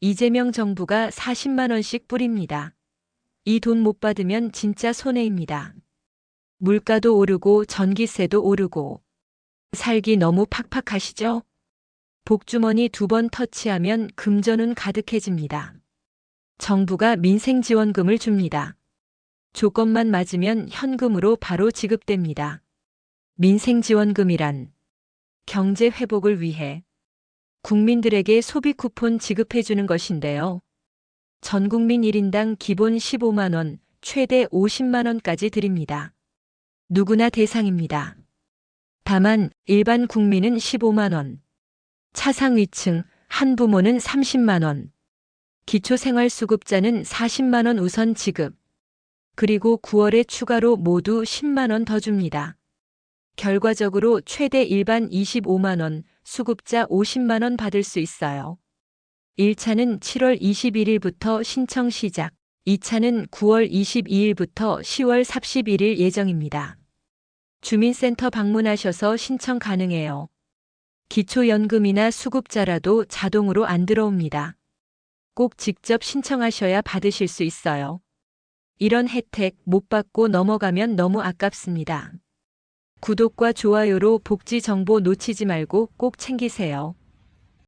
이재명 정부가 40만원씩 뿌립니다. 이 돈 못 받으면 진짜 손해입니다. 물가도 오르고 전기세도 오르고 살기 너무 팍팍하시죠? 복주머니 두 번 터치하면 금전운 가득해집니다. 정부가 민생 지원금을 줍니다. 조건만 맞으면 현금으로 바로 지급됩니다. 민생 지원금이란 경제 회복을 위해 국민들에게 소비 쿠폰 지급해주는 것인데요. 전 국민 1인당 기본 15만원, 최대 50만원까지 드립니다. 누구나 대상입니다. 다만 일반 국민은 15만원, 차상위층, 한부모는 30만원, 기초생활수급자는 40만원 우선 지급, 그리고 9월에 추가로 모두 10만원 더 줍니다. 결과적으로 최대 일반 25만원, 수급자 50만원 받을 수 있어요. 1차는 7월 21일부터 신청 시작, 2차는 9월 22일부터 10월 31일 예정입니다. 주민센터 방문하셔서 신청 가능해요. 기초연금이나 수급자라도 자동으로 안 들어옵니다. 꼭 직접 신청하셔야 받으실 수 있어요. 이런 혜택 못 받고 넘어가면 너무 아깝습니다. 구독과 좋아요로 복지 정보 놓치지 말고 꼭 챙기세요.